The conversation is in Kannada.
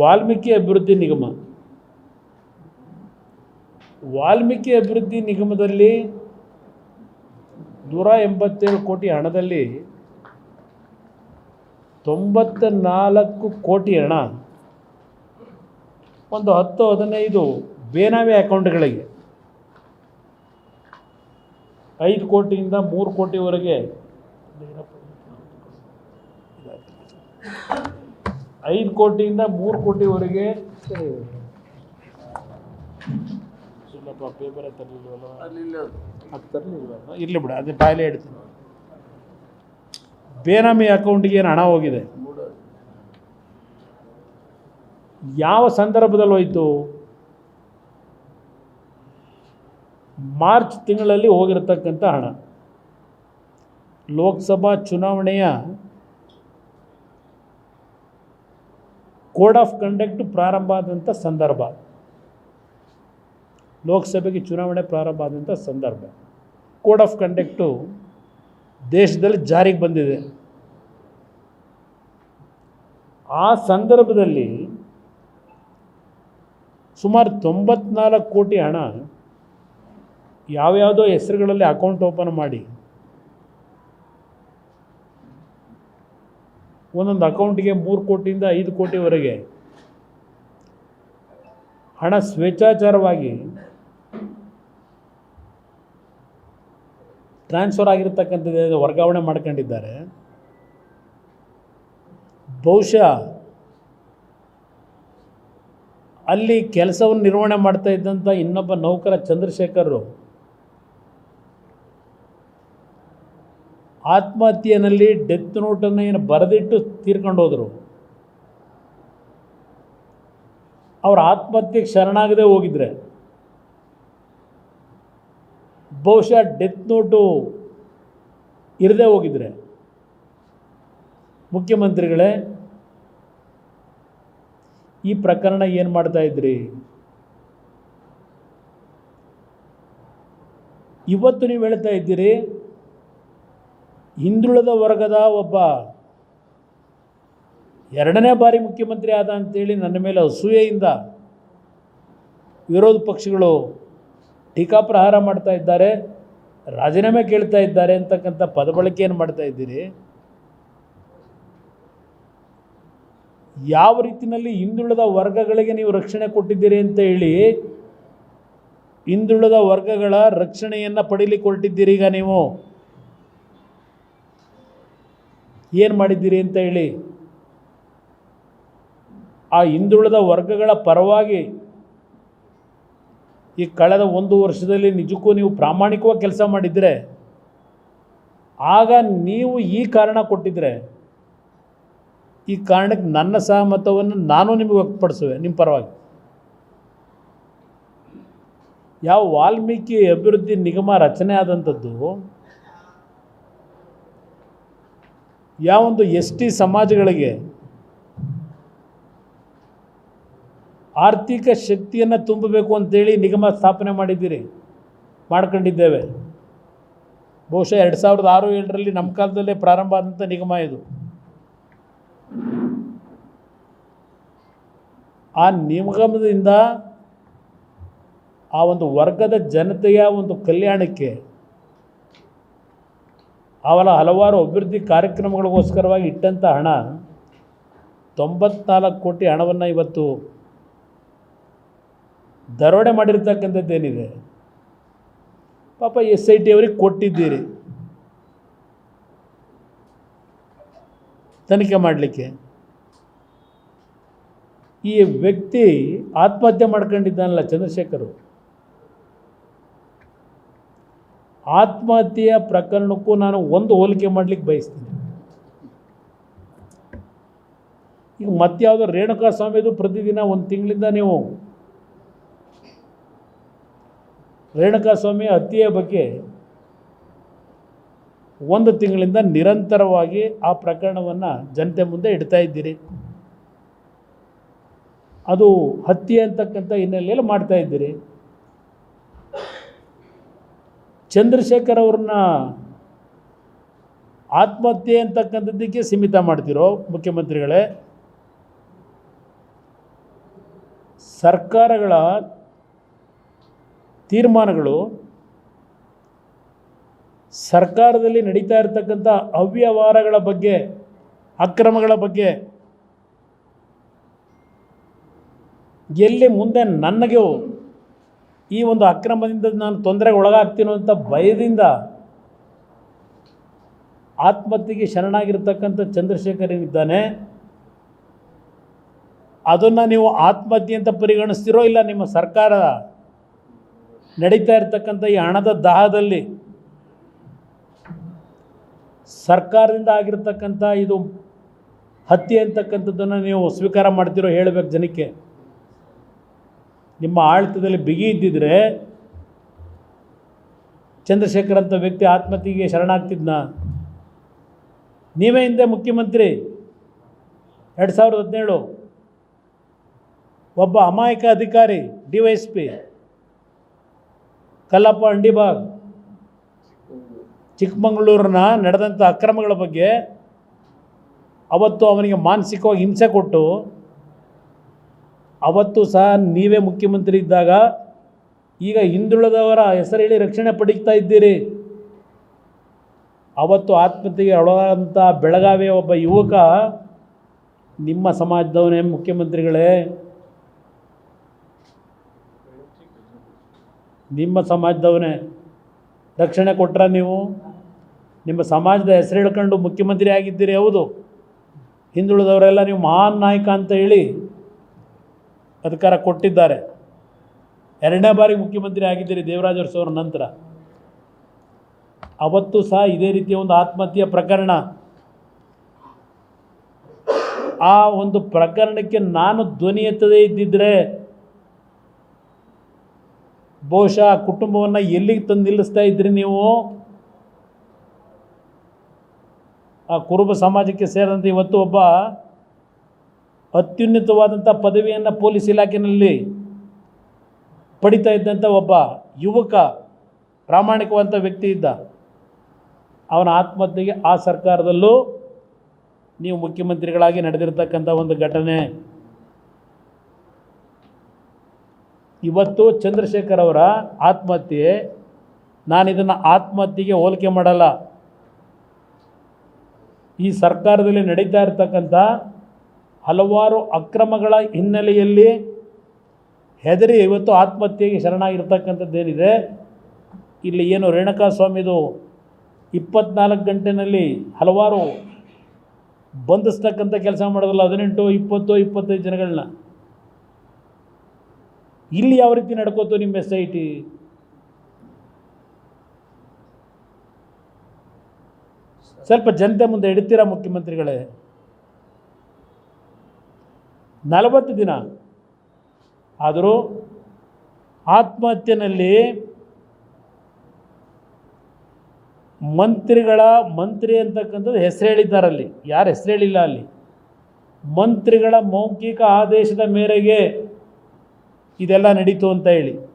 ವಾಲ್ಮೀಕಿ ಅಭಿವೃದ್ಧಿ ನಿಗಮ. ವಾಲ್ಮೀಕಿ ಅಭಿವೃದ್ಧಿ ನಿಗಮದಲ್ಲಿ ನೂರ ಎಂಬತ್ತೇಳು ಕೋಟಿ ಹಣದಲ್ಲಿ ತೊಂಬತ್ತ ನಾಲ್ಕು ಕೋಟಿ ಹಣ, ಒಂದು ಹತ್ತು ಹದಿನೈದು ಬೇನಾಮಿ ಅಕೌಂಟ್ಗಳಿಗೆ, ಐದು ಕೋಟಿಯಿಂದ ಮೂರು ಕೋಟಿವರೆಗೆ ಐದು ಕೋಟಿಯಿಂದ ಮೂರು ಕೋಟಿವರೆಗೆ ಇಲ್ಲಪ್ಪ ಪೇಪರೇ ತರಲಿಲ್ವಲ್ಲ? ಇರಲಿ ಬಿಡ ಅದೇ ಬಾಯಲ್ಲೇ ಇಡ್ತೀನಿ ಬೇನಾಮಿ ಅಕೌಂಟಿಗೆ ಏನು ಹಣ ಹೋಗಿದೆ? ಯಾವ ಸಂದರ್ಭದಲ್ಲಿ ಹೋಯಿತು? ಮಾರ್ಚ್ ತಿಂಗಳಲ್ಲಿ ಹೋಗಿರತಕ್ಕಂಥ ಹಣ. ಲೋಕಸಭಾ ಚುನಾವಣೆಯ ಕೋಡ್ ಆಫ್ ಕಂಡಕ್ಟ್ ಪ್ರಾರಂಭ ಆದಂಥ ಸಂದರ್ಭ. ಲೋಕಸಭೆಗೆ ಚುನಾವಣೆ ಪ್ರಾರಂಭ ಆದಂಥ ಸಂದರ್ಭ. ಕೋಡ್ ಆಫ್ ಕಂಡಕ್ಟು ದೇಶದಲ್ಲಿ ಜಾರಿಗೆ ಬಂದಿದೆ. ಆ ಸಂದರ್ಭದಲ್ಲಿ ಸುಮಾರು ತೊಂಬತ್ನಾಲ್ಕು ಕೋಟಿ ಹಣ ಯಾವ್ಯಾವುದೋ ಹೆಸರುಗಳಲ್ಲಿ ಅಕೌಂಟ್ ಓಪನ್ ಮಾಡಿ ಒಂದೊಂದು ಅಕೌಂಟಿಗೆ ಮೂರು ಕೋಟಿಯಿಂದ ಐದು ಕೋಟಿವರೆಗೆ. ಹಣ ಸ್ವೇಚ್ಛಾಚಾರವಾಗಿ ಟ್ರಾನ್ಸ್ಫರ್ ಆಗಿರ್ತಕ್ಕಂಥದ್ದು ವರ್ಗಾವಣೆ ಮಾಡ್ಕೊಂಡಿದ್ದಾರೆ. ಬಹುಶಃ ಅಲ್ಲಿ ಕೆಲಸವನ್ನು ನಿರ್ವಹಣೆ ಮಾಡ್ತಾ ಇದ್ದಂಥ ಇನ್ನೊಬ್ಬ ನೌಕರ ಚಂದ್ರಶೇಖರರು ಆತ್ಮಹತ್ಯೆಯಲ್ಲಿ ಡೆತ್ ನೋಟನ್ನು ಏನು ಬರೆದಿಟ್ಟು ತೀರ್ಕೊಂಡು ಹೋದರು ಅವ್ರ ಆತ್ಮಹತ್ಯೆಗೆ ಶರಣಾಗದೆ ಹೋಗಿದ್ರೆ. ಬಹುಶಃ ಡೆತ್ ನೋಟು ಇರದೇ ಹೋಗಿದ್ರೆ. ಮುಖ್ಯಮಂತ್ರಿಗಳೇ, ಈ ಪ್ರಕರಣ ಏನು ಮಾಡ್ತಾ ಇದ್ರಿ? ಇವತ್ತು ನೀವು ಹೇಳ್ತಾ ಇದ್ದೀರಿ ಹಿಂದುಳಿದ ವರ್ಗದ ಒಬ್ಬ ಎರಡನೇ ಬಾರಿ ಮುಖ್ಯಮಂತ್ರಿ ಆದ ಅಂತೇಳಿ ನನ್ನ ಮೇಲೆ ಅಸೂಯೆಯಿಂದ ವಿರೋಧ ಪಕ್ಷಗಳು ಟೀಕಾಪ್ರಹಾರ ಮಾಡ್ತಾ ಇದ್ದಾರೆ, ರಾಜೀನಾಮೆ ಕೇಳ್ತಾ ಇದ್ದಾರೆ ಅಂತಕ್ಕಂಥ ಪದಬಳಕೆಯನ್ನು ಮಾಡ್ತಾ ಇದ್ದೀರಿ? ಯಾವ ರೀತಿಯಲ್ಲಿ ಹಿಂದುಳಿದ ವರ್ಗಗಳಿಗೆ ನೀವು ರಕ್ಷಣೆ ಕೊಟ್ಟಿದ್ದೀರಿ ಅಂತ ಹೇಳಿ ಹಿಂದುಳಿದ ವರ್ಗಗಳ ರಕ್ಷಣೆಯನ್ನು ಪಡೀಲಿಕ್ಕೆ ಹೊರಟಿದ್ದೀರಿ ಈಗ ನೀವು? ಏನು ಮಾಡಿದ್ದೀರಿ ಅಂತ ಹೇಳಿ, ಆ ಹಿಂದುಳಿದ ವರ್ಗಗಳ ಪರವಾಗಿ ಈ ಕಳೆದ ಒಂದು ವರ್ಷದಲ್ಲಿ ನಿಜಕ್ಕೂ ನೀವು ಪ್ರಾಮಾಣಿಕವಾಗಿ ಕೆಲಸ ಮಾಡಿದರೆ, ಆಗ ನೀವು ಈ ಕಾರಣ ಕೊಟ್ಟಿದ್ರೆ, ಈ ಕಾರಣಕ್ಕೆ ನನ್ನ ಸಹಮತವನ್ನು ನಾನು ನಿಮಗೆ ವ್ಯಕ್ತಪಡಿಸುವೆ, ನಿಮ್ಮ ಪರವಾಗಿ. ಯಾವ ವಾಲ್ಮೀಕಿ ಅಭಿವೃದ್ಧಿ ನಿಗಮ ರಚನೆ ಆದಂಥದ್ದು ಯಾವೊಂದು ಎಸ್ ಟಿ ಸಮಾಜಗಳಿಗೆ ಆರ್ಥಿಕ ಶಕ್ತಿಯನ್ನು ತುಂಬಬೇಕು ಅಂತೇಳಿ ನಿಗಮ ಸ್ಥಾಪನೆ ಮಾಡಿದ್ದೀರಿ, ಮಾಡ್ಕೊಂಡಿದ್ದೇವೆ. ಬಹುಶಃ ಎರಡು ಸಾವಿರದ ಆರು ಏಳರಲ್ಲಿ ನಮ್ಮ ಕಾಲದಲ್ಲೇ ಪ್ರಾರಂಭ ಆದಂಥ ನಿಗಮ ಇದು. ಆ ನಿಗಮದಿಂದ ಆ ಒಂದು ವರ್ಗದ ಜನತೆಯ ಒಂದು ಕಲ್ಯಾಣಕ್ಕೆ ಅವರ ಹಲವಾರು ಅಭಿವೃದ್ಧಿ ಕಾರ್ಯಕ್ರಮಗಳಿಗೋಸ್ಕರವಾಗಿ ಇಟ್ಟಂಥ ಹಣ ತೊಂಬತ್ನಾಲ್ಕು ಕೋಟಿ ಹಣವನ್ನು ಇವತ್ತು ದರೋಡೆ ಮಾಡಿರ್ತಕ್ಕಂಥದ್ದೇನಿದೆ ಪಾಪ ಎಸ್ ಐ ಟಿ ಅವರಿಗೆ ಕೊಟ್ಟಿದ್ದೀರಿ. ತನಿಖೆ ಮಾಡಲಿಕ್ಕೆ. ಈ ವ್ಯಕ್ತಿ ಆತ್ಮಹತ್ಯೆ ಮಾಡ್ಕೊಂಡಿದ್ದಾನಲ್ಲ ಚಂದ್ರಶೇಖರು ಆತ್ಮಹತ್ಯೆಯ ಪ್ರಕರಣಕ್ಕೂ ನಾನು ಒಂದು ಹೋಲಿಕೆ ಮಾಡಲಿಕ್ಕೆ ಬಯಸ್ತೀನಿ. ಈಗ ಮತ್ತಾವುದು ರೇಣುಕಾ ಸ್ವಾಮಿದು ಪ್ರತಿದಿನ ಒಂದು ತಿಂಗಳಿಂದ ನೀವು ರೇಣುಕಾ ಸ್ವಾಮಿ ಹತ್ಯೆಯ ಬಗ್ಗೆ ಒಂದು ತಿಂಗಳಿಂದ ನಿರಂತರವಾಗಿ ಆ ಪ್ರಕರಣವನ್ನು ಜನತೆ ಮುಂದೆ ಇಡ್ತಾ ಇದ್ದೀರಿ. ಅದು ಹತ್ಯೆ ಅಂತಕ್ಕಂಥ ಹಿನ್ನೆಲೆಯಲ್ಲಿ ಮಾಡ್ತಾ ಇದ್ದೀರಿ. ಚಂದ್ರಶೇಖರ್ ಅವ್ರನ್ನ ಆತ್ಮಹತ್ಯೆ ಅಂತಕ್ಕಂಥದ್ದಕ್ಕೆ ಸೀಮಿತ ಮಾಡ್ತಿರೋ ಮುಖ್ಯಮಂತ್ರಿಗಳೇ, ಸರ್ಕಾರಗಳ ತೀರ್ಮಾನಗಳು ಸರ್ಕಾರದಲ್ಲಿ ನಡೀತಾ ಇರತಕ್ಕಂಥ ಅವ್ಯವಹಾರಗಳ ಬಗ್ಗೆ, ಅಕ್ರಮಗಳ ಬಗ್ಗೆ ಎಲ್ಲಿ ಮುಂದೆ ನನಗೂ ಈ ಒಂದು ಅಕ್ರಮದಿಂದ ನಾನು ತೊಂದರೆಗೆ ಒಳಗಾಗ್ತೀನೋ ಅಂತ ಭಯದಿಂದ ಆತ್ಮಹತ್ಯೆಗೆ ಶರಣಾಗಿರ್ತಕ್ಕಂಥ ಚಂದ್ರಶೇಖರ್ ಏನಿದ್ದಾನೆ, ಅದನ್ನು ನೀವು ಆತ್ಮಹತ್ಯೆ ಅಂತ ಪರಿಗಣಿಸ್ತಿರೋ ಇಲ್ಲ, ನಿಮ್ಮ ಸರ್ಕಾರ ನಡೀತಾ ಇರತಕ್ಕಂಥ ಈ ಹಣದ ದಾಹದಲ್ಲಿ ಸರ್ಕಾರದಿಂದ ಆಗಿರ್ತಕ್ಕಂಥ ಇದು ಹತ್ಯೆ ಅಂತಕ್ಕಂಥದ್ದನ್ನು ನೀವು ಸ್ವೀಕಾರ ಮಾಡ್ತಿರೋ ಹೇಳಬೇಕು ಜನಕ್ಕೆ. ನಿಮ್ಮ ಆಳ್ತದಲ್ಲಿ ಬಿಗಿ ಇದ್ದಿದ್ರೆ ಚಂದ್ರಶೇಖರ್ ಅಂತ ವ್ಯಕ್ತಿ ಆತ್ಮಹತ್ಯೆಗೆ ಶರಣಾಗ್ತಿದ್ನ? ನೀವೇ ಹಿಂದೆ ಮುಖ್ಯಮಂತ್ರಿ. ಎರಡು ಸಾವಿರದ ಹದಿನೇಳು. ಒಬ್ಬ ಅಮಾಯಕ ಅಧಿಕಾರಿ, D Y S P. Kallappa Andibag ಚಿಕ್ಕಮಗಳೂರಿನ ನಡೆದಂಥ ಅಕ್ರಮಗಳ ಬಗ್ಗೆ ಅವತ್ತು ಅವನಿಗೆ ಮಾನಸಿಕವಾಗಿ ಹಿಂಸೆ ಕೊಟ್ಟು ಅವತ್ತು ಸಹ ನೀವೇ ಮುಖ್ಯಮಂತ್ರಿ ಇದ್ದಾಗ ಈಗ ಹಿಂದುಳಿದವರ ಹೆಸರು ಹೇಳಿ ರಕ್ಷಣೆ ಪಡೀತಾ ಇದ್ದೀರಿ. ಅವತ್ತು ಆತ್ಮಹತ್ಯೆಗೆ ಒಳಗಾದಂಥ ಬೆಳಗಾವಿಯ ಒಬ್ಬ ಯುವಕ ನಿಮ್ಮ ಸಮಾಜದವನೇ ಮುಖ್ಯಮಂತ್ರಿಗಳೇ. ನಿಮ್ಮ ಸಮಾಜದವನೇ. ರಕ್ಷಣೆ ಕೊಟ್ರ ನೀವು. ನಿಮ್ಮ ಸಮಾಜದ ಹೆಸರು ಹೇಳ್ಕೊಂಡು ಮುಖ್ಯಮಂತ್ರಿ ಆಗಿದ್ದೀರಿ, ಹೌದು. ಹಿಂದುಳಿದವರೆಲ್ಲ ನೀವು ಮಹಾನ್ ನಾಯಕ ಅಂತ ಹೇಳಿ ಅಧಿಕಾರ ಕೊಟ್ಟಿದ್ದಾರೆ. ಎರಡನೇ ಬಾರಿ ಮುಖ್ಯಮಂತ್ರಿ ಆಗಿದ್ದೀರಿ ದೇವರಾಜ ಅರಸು ನಂತರ. ಅವತ್ತು ಸಹ ಇದೇ ರೀತಿಯ ಒಂದು ಆತ್ಮಹತ್ಯೆ ಪ್ರಕರಣ. ಆ ಒಂದು ಪ್ರಕರಣಕ್ಕೆ ನಾನು ಧ್ವನಿ ಎತ್ತದೇ ಇದ್ದಿದ್ದರೆ ಬಹುಶಃ ಕುಟುಂಬವನ್ನು ಎಲ್ಲಿಗೆ ತಂದು ನಿಲ್ಲಿಸ್ತಾ ಇದ್ರಿ ನೀವು? ಆ ಕುರುಬ ಸಮಾಜಕ್ಕೆ ಸೇರಿದಂತೆ ಇವತ್ತು ಒಬ್ಬ ಅತ್ಯುನ್ನತವಾದಂಥ ಪದವಿಯನ್ನು ಪೊಲೀಸ್ ಇಲಾಖೆಯಲ್ಲಿ ಪಡಿತಾ ಇದ್ದಂಥ ಒಬ್ಬ ಯುವಕ, ಪ್ರಾಮಾಣಿಕವಂತ ವ್ಯಕ್ತಿ ಇದ್ದ. ಅವನ ಆತ್ಮಹತ್ಯೆಗೆ ಆ ಸರ್ಕಾರದಲ್ಲೂ ನೀವು ಮುಖ್ಯಮಂತ್ರಿಗಳಾಗಿ ನಡೆದಿರ್ತಕ್ಕಂಥ ಒಂದು ಘಟನೆ. ಇವತ್ತು ಚಂದ್ರಶೇಖರ್ ಅವರ ಆತ್ಮಹತ್ಯೆ, ನಾನು ಇದನ್ನು ಆತ್ಮಹತ್ಯೆಗೆ ಹೋಲಿಕೆ ಮಾಡಲ್ಲ. ಈ ಸರ್ಕಾರದಲ್ಲಿ ನಡೀತಾ ಇರತಕ್ಕಂಥ ಹಲವಾರು ಅಕ್ರಮಗಳ ಹಿನ್ನೆಲೆಯಲ್ಲಿ ಹೆದರಿ ಇವತ್ತು ಆತ್ಮಹತ್ಯೆಗೆ ಶರಣಾಗಿರ್ತಕ್ಕಂಥದ್ದೇನಿದೆ, ಇಲ್ಲಿ ಏನು ರೇಣುಕಾ ಸ್ವಾಮಿದು ಇಪ್ಪತ್ನಾಲ್ಕು ಗಂಟೆನಲ್ಲಿ ಹಲವಾರು ಬಂಧಿಸ್ತಕ್ಕಂಥ ಕೆಲಸ ಮಾಡೋದಲ್ಲ ಹದಿನೆಂಟು, ಇಪ್ಪತ್ತು, ಇಪ್ಪತ್ತೈದು ಜನಗಳನ್ನ. ಇಲ್ಲಿ ಯಾವ ರೀತಿ ನಡ್ಕೋತು ನಿಮ್ಮ ಎಸ್ ಐ ಟಿ ಸ್ವಲ್ಪ ಜನತೆ ಮುಂದೆ ಇಡ್ತೀರಾ ಮುಖ್ಯಮಂತ್ರಿಗಳೇ? ನಲವತ್ತು ದಿನ. ಆದರೂ ಆತ್ಮಹತ್ಯೆನಲ್ಲಿ ಮಂತ್ರಿಗಳ ಮಂತ್ರಿ ಅಂತಕ್ಕಂಥದ್ದು ಹೆಸರು ಹೇಳಿದ್ದಾರಲ್ಲಿ. ಯಾರು ಹೆಸರು ಹೇಳಿಲ್ಲ ಅಲ್ಲಿ. ಮಂತ್ರಿಗಳ ಮೌಖಿಕ ಆದೇಶದ ಮೇರೆಗೆ ಇದೆಲ್ಲ ನಡೀತು ಅಂತ ಹೇಳಿ.